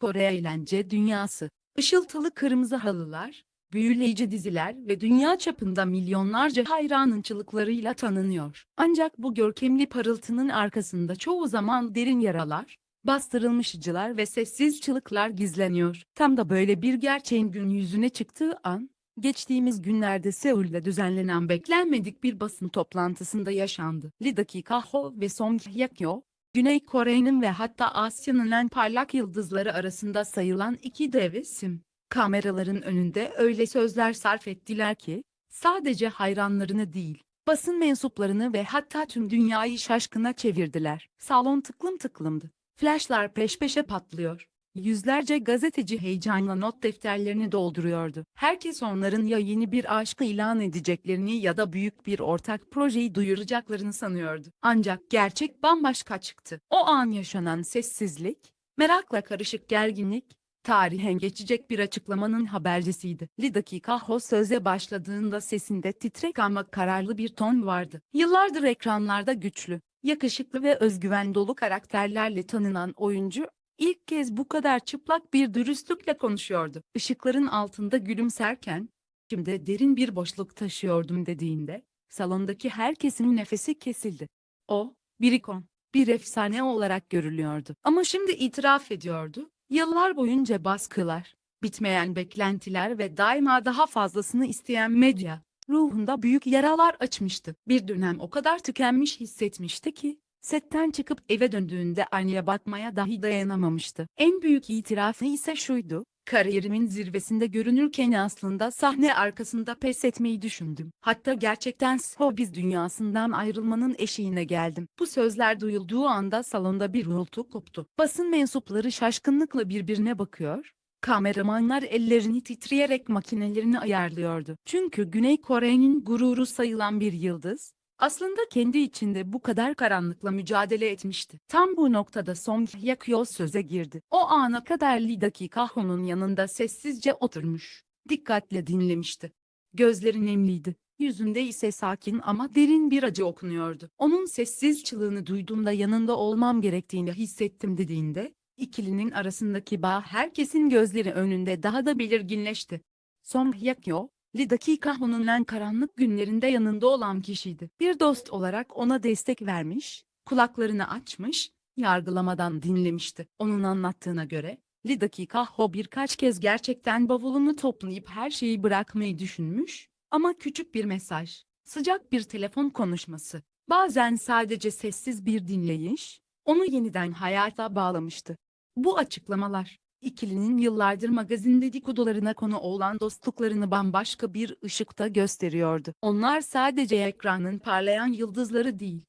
Kore eğlence dünyası. Işıltılı kırmızı halılar, büyüleyici diziler ve dünya çapında milyonlarca hayranın çığlıklarıyla tanınıyor. Ancak bu görkemli parıltının arkasında çoğu zaman derin yaralar, bastırılmış acılar ve sessiz çığlıklar gizleniyor. Tam da böyle bir gerçeğin gün yüzüne çıktığı an, geçtiğimiz günlerde Seul'de düzenlenen beklenmedik bir basın toplantısında yaşandı. Lee Dakika-ho ve Song Hye-kyo, Güney Kore'nin ve hatta Asya'nın en parlak yıldızları arasında sayılan iki dev isim, kameraların önünde öyle sözler sarf ettiler ki, sadece hayranlarını değil, basın mensuplarını ve hatta tüm dünyayı şaşkına çevirdiler. Salon tıklım tıklımdı. Flashlar peş peşe patlıyor. Yüzlerce gazeteci heyecanla not defterlerini dolduruyordu. Herkes onların ya yeni bir aşkı ilan edeceklerini ya da büyük bir ortak projeyi duyuracaklarını sanıyordu. Ancak gerçek bambaşka çıktı. O an yaşanan sessizlik, merakla karışık gerginlik, tarihen geçecek bir açıklamanın habercisiydi. Li dakika ho söze başladığında sesinde titrek ama kararlı bir ton vardı. Yıllardır ekranlarda güçlü, yakışıklı ve özgüven dolu karakterlerle tanınan oyuncu, ilk kez bu kadar çıplak bir dürüstlükle konuşuyordu. Işıkların altında gülümserken, şimdi derin bir boşluk taşıyordum dediğinde, salondaki herkesin nefesi kesildi. O, bir ikon, bir efsane olarak görülüyordu. Ama şimdi itiraf ediyordu, yıllar boyunca baskılar, bitmeyen beklentiler ve daima daha fazlasını isteyen medya, ruhunda büyük yaralar açmıştı. Bir dönem o kadar tükenmiş hissetmişti ki, setten çıkıp eve döndüğünde aynaya bakmaya dahi dayanamamıştı. En büyük itirafı ise şuydu, kariyerimin zirvesinde görünürken aslında sahne arkasında pes etmeyi düşündüm. Hatta gerçekten showbiz dünyasından ayrılmanın eşiğine geldim. Bu sözler duyulduğu anda salonda bir uğultu koptu. Basın mensupları şaşkınlıkla birbirine bakıyor, Kameramanlar ellerini titreyerek makinelerini ayarlıyordu. Çünkü Güney Kore'nin gururu sayılan bir yıldız, aslında kendi içinde bu kadar karanlıkla mücadele etmişti. Tam bu noktada Song Hye-kyo söze girdi. O ana kadar Lee Dakika-ho'nun yanında sessizce oturmuş, dikkatle dinlemişti. Gözleri nemliydi. Yüzünde ise sakin ama derin bir acı okunuyordu. Onun sessiz çığlığını duyduğumda yanında olmam gerektiğini hissettim dediğinde, İkilinin arasındaki bağ herkesin gözleri önünde daha da belirginleşti. Song Hye-kyo, Lee Dakika-ho'nun en karanlık günlerinde yanında olan kişiydi. Bir dost olarak ona destek vermiş, kulaklarını açmış, yargılamadan dinlemişti. Onun anlattığına göre, Lee Dakika-ho birkaç kez gerçekten bavulunu toplayıp her şeyi bırakmayı düşünmüş, ama küçük bir mesaj, sıcak bir telefon konuşması, bazen sadece sessiz bir dinleyiş, onu yeniden hayata bağlamıştı. Bu açıklamalar, ikilinin yıllardır magazin dedikodularına konu olan dostluklarını bambaşka bir ışıkta gösteriyordu. Onlar sadece ekranın parlayan yıldızları değil,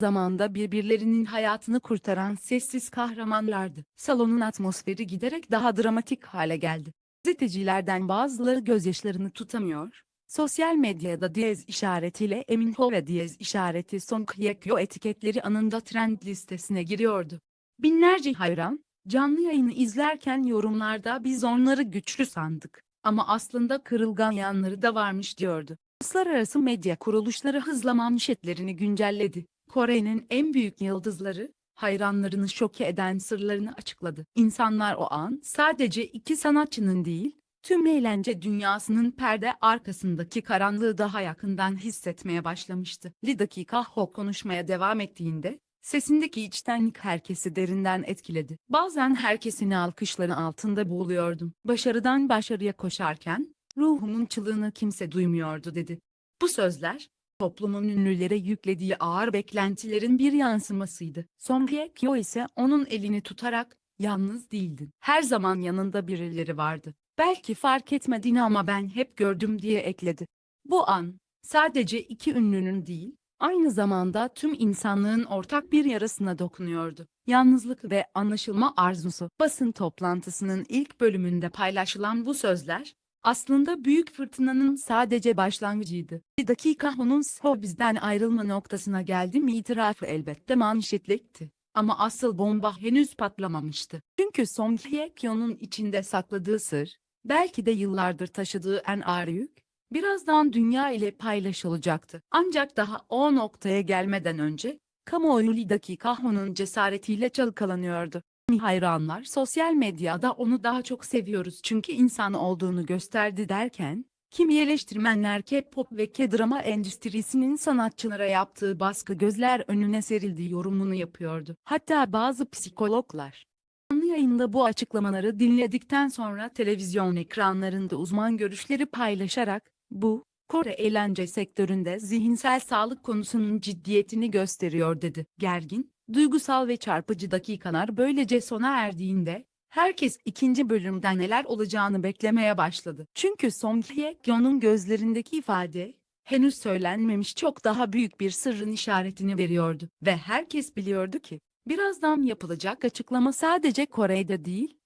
zamanda birbirlerinin hayatını kurtaran sessiz kahramanlardı. Salonun atmosferi giderek daha dramatik hale geldi. Gazetecilerden bazıları gözyaşlarını tutamıyor, sosyal medyada diyez işaretiyle Eminho ve diyez işareti Song Hye-kyo etiketleri anında trend listesine giriyordu. Binlerce hayran, canlı yayını izlerken yorumlarda biz onları güçlü sandık ama aslında kırılgan yanları da varmış diyordu. Uluslararası medya kuruluşları hızla manşetlerini güncelledi. Kore'nin en büyük yıldızları, hayranlarını şoke eden sırlarını açıkladı. İnsanlar o an sadece iki sanatçının değil, tüm eğlence dünyasının perde arkasındaki karanlığı daha yakından hissetmeye başlamıştı. Lee dakika ho konuşmaya devam ettiğinde, sesindeki içtenlik herkesi derinden etkiledi. Bazen herkesin alkışları altında boğuluyordum. Başarıdan başarıya koşarken, ruhumun çığlığını kimse duymuyordu dedi. Bu sözler, toplumun ünlülere yüklediği ağır beklentilerin bir yansımasıydı. Song Hye-kyo ise onun elini tutarak, yalnız değildin. Her zaman yanında birileri vardı. Belki fark etmedin ama ben hep gördüm diye ekledi. Bu an, sadece iki ünlünün değil, aynı zamanda tüm insanlığın ortak bir yarasına dokunuyordu. Yalnızlık ve anlaşılma arzusu. Basın toplantısının ilk bölümünde paylaşılan bu sözler, aslında büyük fırtınanın sadece başlangıcıydı. Bir dakika onun bizden ayrılma noktasına geldi mi itirafı elbette manşetlikti. Ama asıl bomba henüz patlamamıştı. Çünkü Song Hye-kyo'nun içinde sakladığı sır, belki de yıllardır taşıdığı en ağır yük, birazdan dünya ile paylaşılacaktı. Ancak daha o noktaya gelmeden önce, kamuoyu Lee Dakika-ho'nun cesaretiyle çalkalanıyordu. Hayranlar sosyal medyada onu daha çok seviyoruz çünkü insan olduğunu gösterdi derken, kimi eleştirmenler K-pop ve K-drama endüstrisinin sanatçılara yaptığı baskı gözler önüne serildiği yorumunu yapıyordu. Hatta bazı psikologlar, canlı yayında bu açıklamaları dinledikten sonra televizyon ekranlarında uzman görüşleri paylaşarak, bu, Kore eğlence sektöründe zihinsel sağlık konusunun ciddiyetini gösteriyor dedi. Gergin, duygusal ve çarpıcı dakikalar böylece sona erdiğinde, herkes ikinci bölümden neler olacağını beklemeye başladı. Çünkü Song Hye Kyo'nun gözlerindeki ifade, henüz söylenmemiş çok daha büyük bir sırrın işaretini veriyordu. Ve herkes biliyordu ki, birazdan yapılacak açıklama sadece Kore'de değil,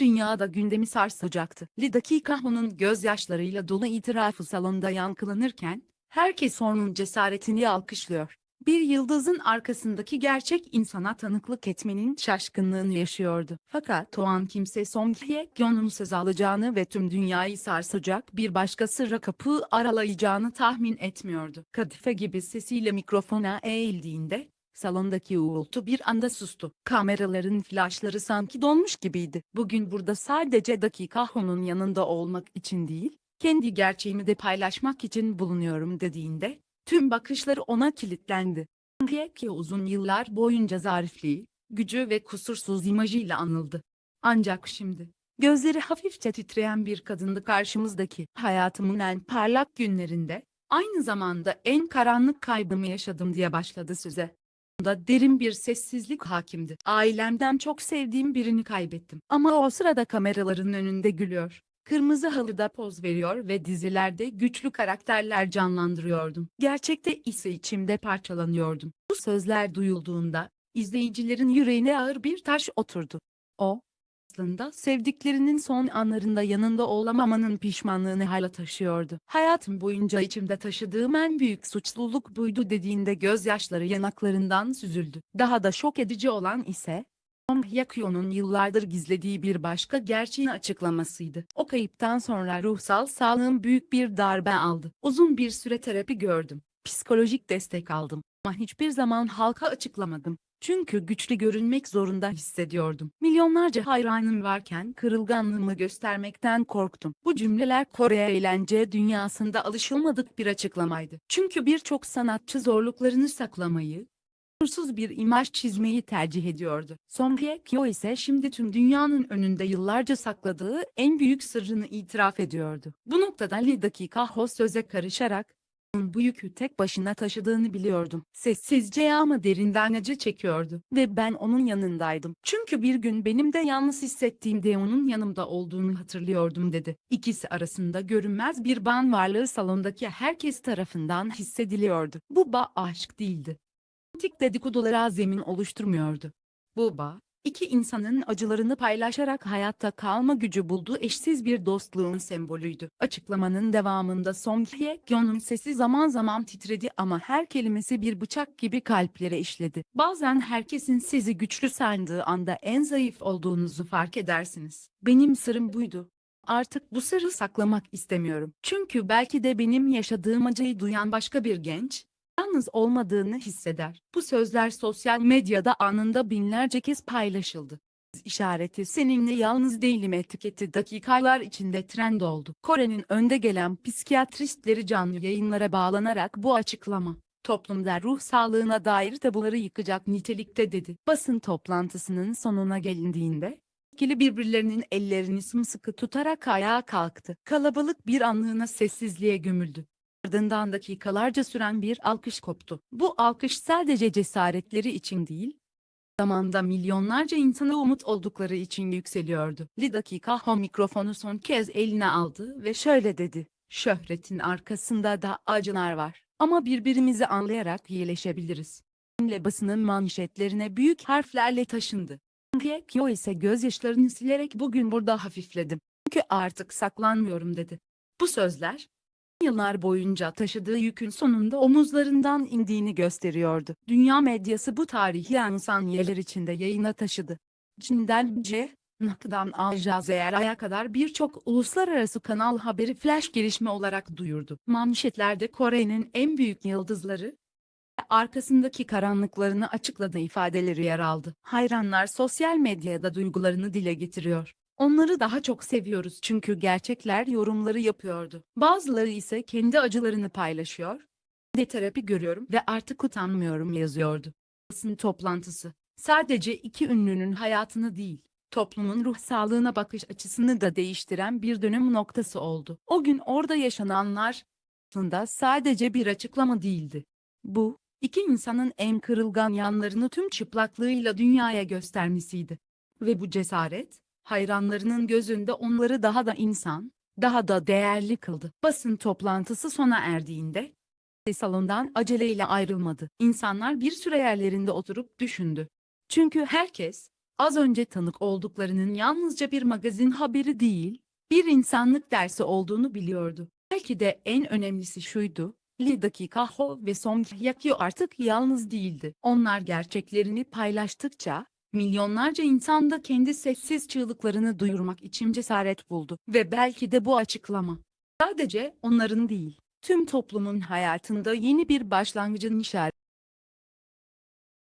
dünyada gündemi sarsacaktı. Li dakika onun gözyaşlarıyla dolu itirafı salonda yankılanırken, herkes onun cesaretini alkışlıyor. Bir yıldızın arkasındaki gerçek insana tanıklık etmenin şaşkınlığını yaşıyordu. Fakat o an kimse Song Hye Kyo'nun söz alacağını ve tüm dünyayı sarsacak bir başka sırra kapı aralayacağını tahmin etmiyordu. Kadife gibi sesiyle mikrofona eğildiğinde, Salondaki uğultu bir anda sustu. Kameraların flaşları sanki donmuş gibiydi. Bugün burada sadece dakika onun yanında olmak için değil, kendi gerçeğimi de paylaşmak için bulunuyorum dediğinde, tüm bakışları ona kilitlendi. Peki uzun yıllar boyunca zarifliği, gücü ve kusursuz imajıyla anıldı. Ancak şimdi, gözleri hafifçe titreyen bir kadındı karşımızdaki. Hayatımın en parlak günlerinde, aynı zamanda en karanlık kaybımı yaşadım diye başladı söze da derin bir sessizlik hakimdi. Ailemden çok sevdiğim birini kaybettim. Ama o sırada kameraların önünde gülüyor. Kırmızı halıda poz veriyor ve dizilerde güçlü karakterler canlandırıyordum. Gerçekte ise içimde parçalanıyordum. Bu sözler duyulduğunda izleyicilerin yüreğine ağır bir taş oturdu. O, aslında sevdiklerinin son anlarında yanında olamamanın pişmanlığını hala taşıyordu. Hayatım boyunca içimde taşıdığım en büyük suçluluk buydu dediğinde gözyaşları yanaklarından süzüldü. Daha da şok edici olan ise, Song Hye Kyo'nun yıllardır gizlediği bir başka gerçeğin açıklamasıydı. O kayıptan sonra ruhsal sağlığım büyük bir darbe aldı. Uzun bir süre terapi gördüm. Psikolojik destek aldım. Ama hiçbir zaman halka açıklamadım. Çünkü güçlü görünmek zorunda hissediyordum. Milyonlarca hayranım varken kırılganlığımı göstermekten korktum. Bu cümleler Kore eğlence dünyasında alışılmadık bir açıklamaydı. Çünkü birçok sanatçı zorluklarını saklamayı, kusursuz bir imaj çizmeyi tercih ediyordu. Song Hye Kyo ise şimdi tüm dünyanın önünde yıllarca sakladığı en büyük sırrını itiraf ediyordu. Bu noktada Lee dakika Ho söze karışarak, bu yükü tek başına taşıdığını biliyordum. Sessizce ama derinden acı çekiyordu. Ve ben onun yanındaydım. Çünkü bir gün benim de yalnız hissettiğimde onun yanımda olduğunu hatırlıyordum dedi. İkisi arasında görünmez bir bağın varlığı salondaki herkes tarafından hissediliyordu. Bu bağ aşk değildi. Tik dedikodulara zemin oluşturmuyordu. Bu bağ, iki insanın acılarını paylaşarak hayatta kalma gücü bulduğu eşsiz bir dostluğun sembolüydü. Açıklamanın devamında Song Hye Kyo'nun sesi zaman zaman titredi ama her kelimesi bir bıçak gibi kalplere işledi. Bazen herkesin sizi güçlü sandığı anda en zayıf olduğunuzu fark edersiniz. Benim sırrım buydu. Artık bu sırrı saklamak istemiyorum. Çünkü belki de benim yaşadığım acıyı duyan başka bir genç, yalnız olmadığını hisseder. Bu sözler sosyal medyada anında binlerce kez paylaşıldı. İşareti seninle yalnız değilim etiketi dakikalar içinde trend oldu. Kore'nin önde gelen psikiyatristleri canlı yayınlara bağlanarak bu açıklama toplumda ruh sağlığına dair tabuları yıkacak nitelikte dedi. Basın toplantısının sonuna gelindiğinde ikili birbirlerinin ellerini sımsıkı tutarak ayağa kalktı. Kalabalık bir anlığına sessizliğe gömüldü. Ardından dakikalarca süren bir alkış koptu. Bu alkış sadece cesaretleri için değil, zamanda milyonlarca insana umut oldukları için yükseliyordu. Li dakika o mikrofonu son kez eline aldı ve şöyle dedi. Şöhretin arkasında da acılar var. Ama birbirimizi anlayarak iyileşebiliriz. Ile basının manşetlerine büyük harflerle taşındı. Kyo ise gözyaşlarını silerek bugün burada hafifledim. Çünkü artık saklanmıyorum dedi. Bu sözler, yıllar boyunca taşıdığı yükün sonunda omuzlarından indiğini gösteriyordu. Dünya medyası bu tarihi an saniyeler içinde yayına taşıdı. Çin'den C, Nak'dan Al Jazeera'ya kadar birçok uluslararası kanal haberi flash gelişme olarak duyurdu. Manşetlerde Kore'nin en büyük yıldızları, arkasındaki karanlıklarını açıkladığı ifadeleri yer aldı. Hayranlar sosyal medyada duygularını dile getiriyor. Onları daha çok seviyoruz çünkü gerçekler yorumları yapıyordu. Bazıları ise kendi acılarını paylaşıyor. De terapi görüyorum ve artık utanmıyorum yazıyordu. Basın toplantısı sadece iki ünlünün hayatını değil, toplumun ruh sağlığına bakış açısını da değiştiren bir dönüm noktası oldu. O gün orada yaşananlar aslında sadece bir açıklama değildi. Bu, iki insanın en kırılgan yanlarını tüm çıplaklığıyla dünyaya göstermesiydi. Ve bu cesaret, hayranlarının gözünde onları daha da insan, daha da değerli kıldı. Basın toplantısı sona erdiğinde, salondan aceleyle ayrılmadı. İnsanlar bir süre yerlerinde oturup düşündü. Çünkü herkes, az önce tanık olduklarının yalnızca bir magazin haberi değil, bir insanlık dersi olduğunu biliyordu. Belki de en önemlisi şuydu, Lee Dakika Ho ve Song Hye-kyo artık yalnız değildi. Onlar gerçeklerini paylaştıkça, milyonlarca insan da kendi sessiz çığlıklarını duyurmak için cesaret buldu. Ve belki de bu açıklama, sadece onların değil, tüm toplumun hayatında yeni bir başlangıcın işareti.